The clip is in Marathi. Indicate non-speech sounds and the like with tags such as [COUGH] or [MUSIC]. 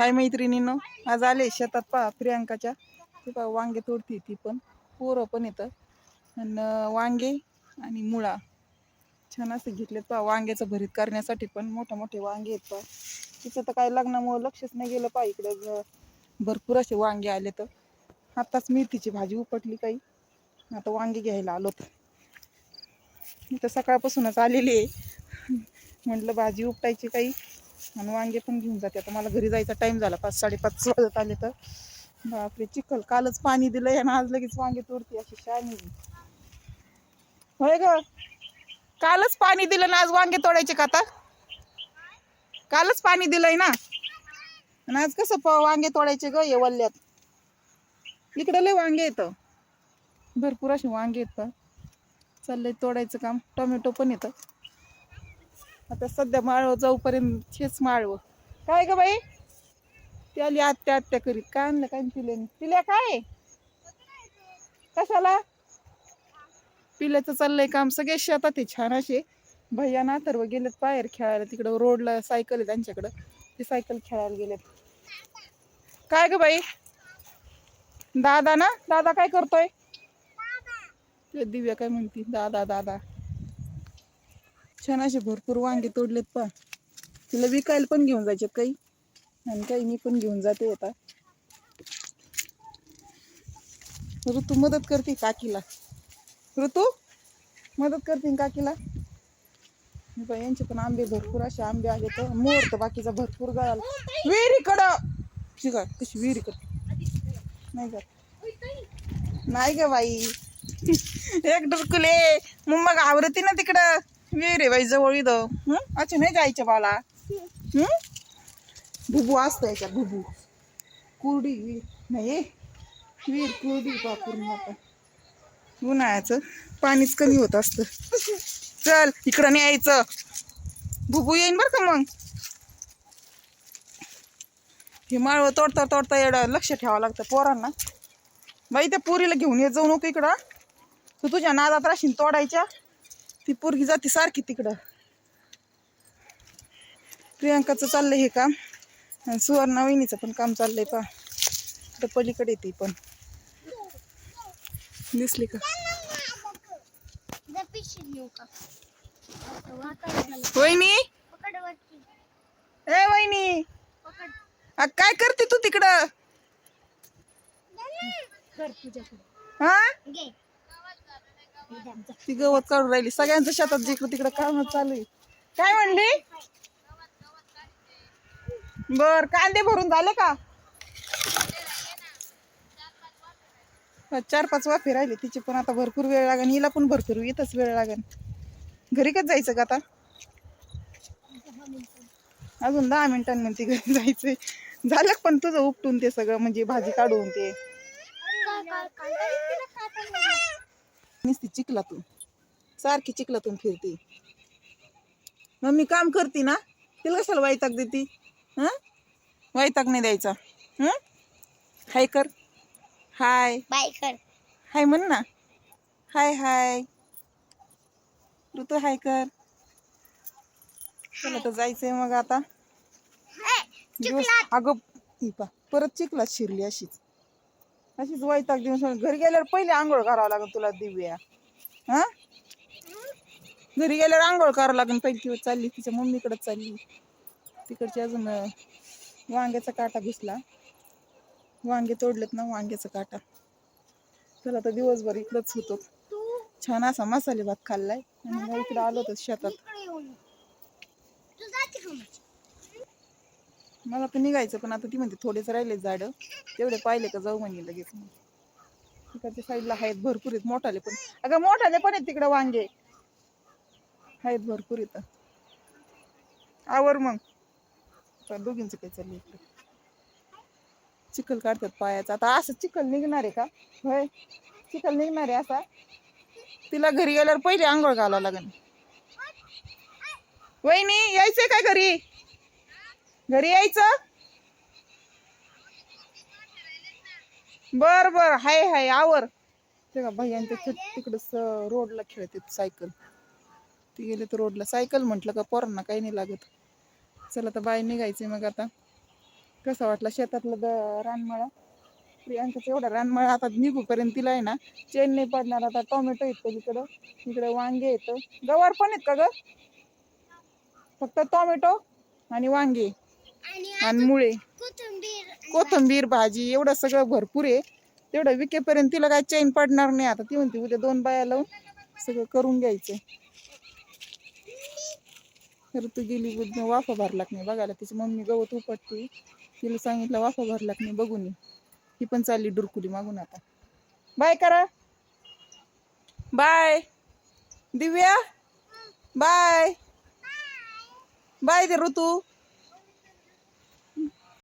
हाय मैत्रिणीनं? आज आले शेतात पहा प्रियांकाच्या. ती पहा वांगे तोडती ती पण. पोरं पण येतं. आणि वांगे आणि मुळा. छान असे घेतलेत पहा वांग्याचं भरीत करण्यासाठी पण मोठे मोठे वांगे आहेत पहा. तिचं तर काय लग्नामुळं लक्षच नाही गेलं पहा इकडे भरपूर असे वांगे आले तर. आताच मेथीची भाजी उपटली काही. आता वांगे घ्यायला आलोत. मी तर सकाळपासूनच आलेली आहे. [LAUGHS] म्हटलं भाजी उपटायची काही. आणि वांगे पण घेऊन जाते. आता मला घरी जायचा टाइम झाला. पाच साडेपाच वाजत आले तर. बापरे चिखल. कालच पाणी दिलंय आणि आज लगेच वांगे तोडते अशी शानी. होय ग. कालच पाणी दिलं ना आज वांगे तोडायचे का आता? कालच पाणी दिलंय ना. आणि आज कसं प- वांगे तोडायचे ग ये वल्ल्यात. इकडं लय वांगे येतं भरपूर असे वांगे येतं चाललंय तोडायचं काम. टोमॅटो पण येतं. आता सध्या माळव जाऊपर्यंत हेच माळव. काय ग बाई? ती आली आत्या आत्या करीत. काय आणलं काय पिले पिल्या काय? कशाला? पिल्याचं चाललंय काम. सगळे शेतात आहे छान असे. भैया ना तर गेलेत बाहेर खेळायला. तिकडं रोडला सायकल आहे त्यांच्याकडं. ते सायकल खेळायला गेलेत. काय ग बाई? दादा ना? दादा काय करतोय? दिव्या काय म्हणती? दादा दादा. छान असे भरपूर वांगे तोडलेत पा तिला विकायला पण घेऊन जायचे काही. आणि काही मी पण घेऊन जाते आता. ऋतू मदत करते काकीला. ऋतू मदत करते ना काकीला? यांचे पण आंबे भरपूर असे आंबे आले तर मोर तर बाकीचा भरपूर गळाला. विहिरीकडं शिका कशी विहिरीकडं नाही का? नाही ग बाई. [LAUGHS] एक डुरकुले मग आवरती ना तिकडं. विहीर आहे बाई जवळ इथं. हं? अच्छा नाही जायच्या बाला हं? भुबू असतो याच्यात भुबू. कुरडी. विहीर नाही विहीर कुरडी वापरून आता. उन्हाळ्याचं पाणीच कमी होत असतं. चल इकडं न्यायचं यायचं. भुबू येईन बरं का मग? हे माळवं तोडता तोडता एवढं लक्ष ठेवावं लागतं पोरांना. बाई त्या पुरीला घेऊन ये जाऊ नको इकडं. तू तुझ्या नादात राशीन तोडायच्या. ती पोरगी जाते सारखी तिकडं. प्रियांकाचं चाललंय हे काम. आणि सुवर्णा वहिनीचं पण काम चाललंय पा तर पलीकडे ती पण. दिसली का? वहिनी? ए वहिनी! काय करते तू तिकडं? हा? ती गवत काढून राहिली. सगळ्यांच्या शेतात जिकडं तिकडं काम चालू आहे. काय म्हणली? बर कांदे भरून झाले का? चार पाच वाफे राहिले तिची पण आता भरपूर वेळ लागेल. हिला पण भरपूर इथंच वेळ लागेल. घरी कच जायचं का आता? अजून दहा मिनिटांनंतर घरी जायचंय. झालं पण तुझं उपटून ते सगळं म्हणजे भाजी काढून ते? नुसती चिखलातून सारखी चिखलातून फिरते. मम्मी काम करते ना? तिला कशाला वायताक देते? हं? वायताक नाही द्यायचा. हं? हाय कर. हाय. बायकर हाय म्हण ना. हाय हाय. ऋतू हाय कर. चला तर जायचंय मग आता. दिवस अगं ही पा परत चिखलात शिरली अशीच. अशीच वैताग देऊन सोडून घरी गेल्यावर पहिले आंघोळ करावं लागेल तुला दिव्या. हा? घरी गेल्यावर आंघोळ करावं लागेल. पहिली दिवस चालली तिच्या मम्मीकडे चालली. तिकडची अजून वांग्याचा काटा घुसला. वांगे तोडलेत ना वांग्याचा काटा. चला तर दिवसभर इकडंच होतो. छान असा मसाले भात खाल्लाय. आणि मग इकडे आलो होतो शेतात इकडे येऊन तू जाते का मग? मला पण निघायचं पण आता ती म्हणते थोडेच राहिले झाड. तेवढे पाहिले का जाऊ म्हणे लगेच मग. तिकडच्या साईडला आहेत भरपूर आहेत मोठाले पण. अगं मोठाले पण आहेत तिकडे वांगे. आहेत भरपूर इथं. आवर मग. दोघींचं काही चाललंय इकडे? चिखल काढतात पायाचा. आता असं चिखल निघणार आहे का? होय. चिखल निघणार आहे असा. तिला घरी गेल्यावर पहिले आंघोळ घालावं लागेल. वहिनी यायचंय काय घरी? घरी यायचं? बर बर. हाय हाय. आवर. ते का भैयांच्या तिकडं रोडला खेळते सायकल. ती गेले तर रोडला. सायकल म्हटलं का पोरांना काही नाही लागत. चला तर बाय निघायचंय मग आता. कसं वाटला शेतातलं द- रानमळा? प्रियांकाचा एवढा रानमळा आता निघूपर्यंत तिला आहे ना चेन नाही पडणार आता. टोमॅटो आहेत तिकडं इकडे वांगे येतं गवार पण आहेत का ग? फक्त टोमॅटो आणि वांगे. आणि मुळे. कोथिंबीर भाजी एवढं सगळं भरपूर आहे. तेवढं विकेपर्यंत तिला काय चैन पडणार नाही. आता ती म्हणते उद्या दोन बाया लावून सगळं करून घ्यायचं. तर तू गेली वाफा भरला नाही. बघायला तिची मम्मी गवत उपटते. तिला सांगितलं वाफा भरला नाही बघून. ही पण चालली डुरकुली मागून आता. बाय करा. बाय. दिव्या. बाय. बाय दे ऋतू.